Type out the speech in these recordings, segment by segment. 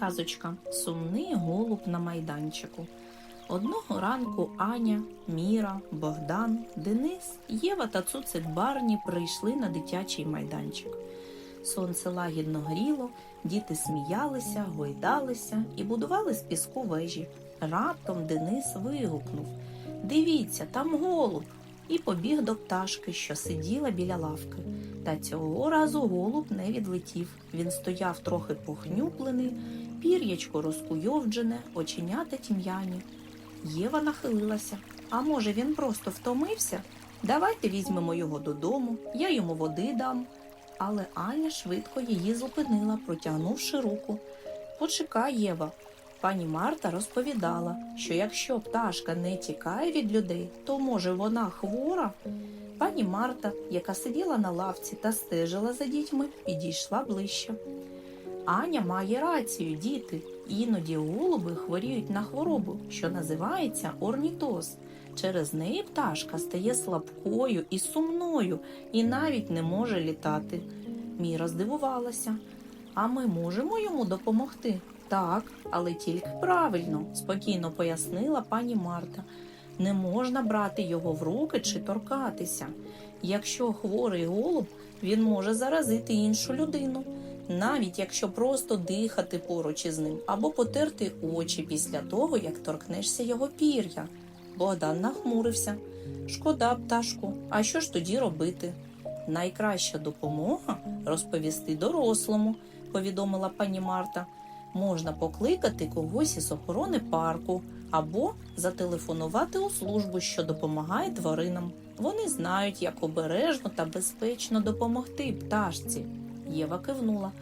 Казочка Сумний голуб на майданчику. Одного ранку Аня, Міра, Богдан, Денис, Єва та цуцик Барні прийшли на дитячий майданчик. Сонце лагідно гріло, діти сміялися, гойдалися і будували з піску вежі. Раптом Денис вигукнув Дивіться, там голуб! І побіг до пташки, що сиділа біля лавки. Та цього разу голуб не відлетів. Він стояв трохи похнюплений, пір'ячко розкуйовджене, оченята тім'яні. Єва нахилилася. А може, він просто втомився? Давайте візьмемо його додому, я йому води дам. Але Аня швидко її зупинила, протягнувши руку. Почекай, Єва. Пані Марта розповідала, що якщо пташка не тікає від людей, то може вона хвора. Пані Марта, яка сиділа на лавці та стежила за дітьми, підійшла ближче. Аня має рацію, діти. Іноді голуби хворіють на хворобу, що називається орнітоз. Через неї пташка стає слабкою і сумною і навіть не може літати. Міра здивувалася. А ми можемо йому допомогти? Так, але тільки правильно, спокійно пояснила пані Марта. Не можна брати його в руки чи торкатися. Якщо хворий голуб, він може заразити іншу людину, навіть якщо просто дихати поруч із ним або потерти очі після того, як торкнешся його пір'я. Богдан нахмурився. Шкода, пташку, а що ж тоді робити? Найкраща допомога розповісти дорослому, повідомила пані Марта. Можна покликати когось із охорони парку або зателефонувати у службу, що допомагає тваринам. Вони знають, як обережно та безпечно допомогти пташці. Єва кивнула.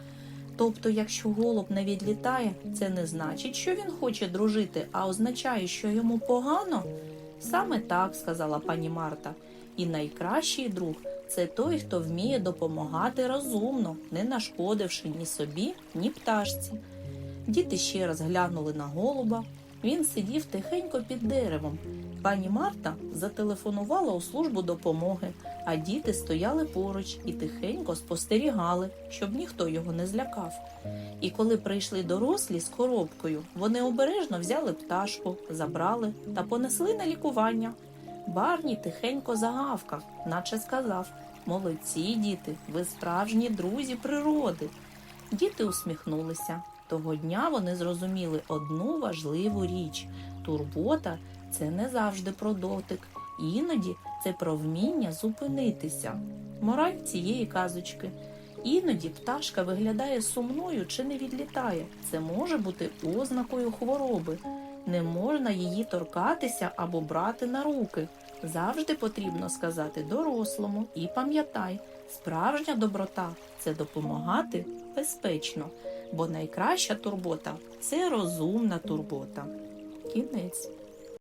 Тобто, якщо голуб не відлітає, це не значить, що він хоче дружити, а означає, що йому погано? Саме так, сказала пані Марта. І найкращий друг це той, хто вміє допомагати розумно, не нашкодивши ні собі, ні пташці. Діти ще раз глянули на голуба. Він сидів тихенько під деревом. Пані Марта зателефонувала у службу допомоги, а діти стояли поруч і тихенько спостерігали, щоб ніхто його не злякав. І коли прийшли дорослі з коробкою, вони обережно взяли пташку, забрали та понесли на лікування. Барні тихенько загавкав, наче сказав Молодці, діти, ви справжні друзі природи. Діти усміхнулися. Того дня вони зрозуміли одну важливу річ: турбота це не завжди про дотик, іноді це про вміння зупинитися. Мораль цієї казочки. Іноді пташка виглядає сумною чи не відлітає. Це може бути ознакою хвороби. Не можна її торкатися або брати на руки. Завжди потрібно сказати дорослому і пам'ятай, справжня доброта це допомагати безпечно, бо найкраща турбота це розумна турбота. Кінець.